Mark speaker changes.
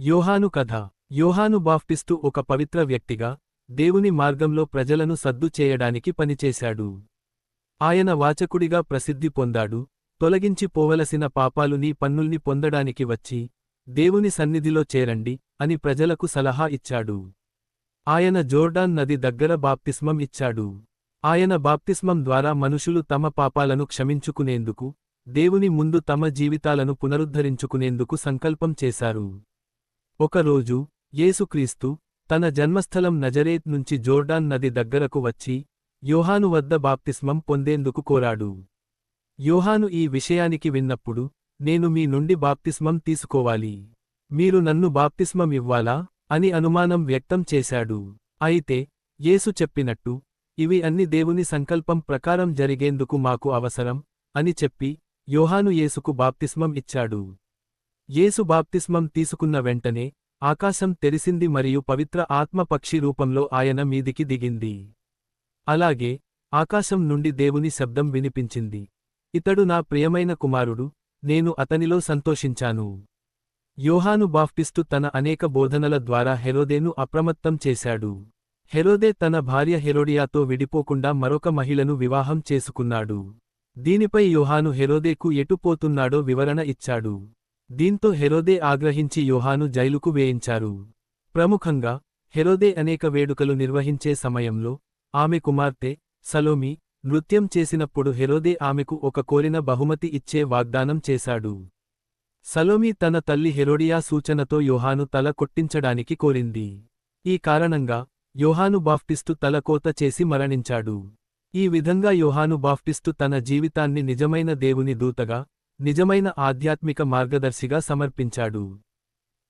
Speaker 1: యోహాను కథ. యోహాను బాప్టిస్టు ఒక పవిత్ర వ్యక్తిగా దేవుని మార్గంలో ప్రజలను సద్దు చేయడానికి పనిచేశాడు. ఆయన వాచకుడిగా ప్రసిద్ధి పొందాడు. తొలగించి పోవలసిన పాపాలు నీ పన్నుల్ని పొందడానికి వచ్చి దేవుని సన్నిధిలో చేరండి అని ప్రజలకు సలహా ఇచ్చాడు. ఆయన జోర్డాన్ నది దగ్గర బాప్తిస్మం ఇచ్చాడు. ఆయన బాప్తిస్మం ద్వారా మనుషులు తమ పాపాలను క్షమించుకునేందుకు దేవుని ముందు తమ జీవితాలను పునరుద్ధరించుకునేందుకు సంకల్పం చేశారు. ఒకరోజు యేసుక్రీస్తు తన జన్మస్థలం నజరేత్ నుంచి జోర్డాన్ నది దగ్గరకు వచ్చి యోహాను వద్ద బాప్తిస్మం పొందేందుకు కోరాడు. యోహాను ఈ విషయానికి విన్నప్పుడు నేను మీ నుండి బాప్తిస్మం తీసుకోవాలి. మీరు నన్ను బాప్తిస్మం ఇవ్వాలా? అని అనుమానం వ్యక్తం చేశాడు. అయితే యేసు చెప్పినట్టు ఇవి అన్ని దేవుని సంకల్పం ప్రకారం జరిగేందుకు మాకు అవసరం అని చెప్పి యోహాను యేసుకు బాప్తిస్మం ఇచ్చాడు. యేసు బాప్తిస్మం తీసుకున్న వెంటనే ఆకాశం తెరిసింది మరియు పవిత్ర ఆత్మ పక్షి రూపంలో ఆయన మీదికి దిగింది. అలాగే ఆకాశం నుండి దేవుని శబ్దం వినిపించింది. ఇతడు నా ప్రియమైన కుమారుడు నేను అతనిలో సంతోషించాను. యోహాను బాప్టిస్టు తన అనేక బోధనల ద్వారా హెరోదేను అప్రమత్తం చేశాడు. హెరోదే తన భార్య హెరోడియాతో విడిపోకుండా మరొక మహిళను వివాహం చేసుకున్నాడు. దీనిపై యోహాను హెరోదేకు ఎటుపోతున్నాడో వివరణ ఇచ్చాడు. దీంతో హెరోదే ఆగ్రహించి యోహాను జైలుకు వేయించారు. ప్రముఖంగా హెరోదే అనేక వేడుకలు నిర్వహించే సమయంలో ఆమె కుమార్తె సలోమి నృత్యం చేసినప్పుడు హెరోదే ఆమెకు ఒక కోరిన బహుమతి ఇచ్చే వాగ్దానం చేశాడు. సలోమి తన తల్లి హెరోడియా సూచనతో యోహాను తల కొట్టించడానికి కోరింది. ఈ కారణంగా యోహాను బాఫ్టిస్టు తలకోత చేసి మరణించాడు. ఈ విధంగా యోహాను బాఫ్టిస్టు తన జీవితాన్ని నిజమైన దేవుని దూతగా నిజమైన ఆధ్యాత్మిక మార్గదర్శిగా సమర్పించాడు.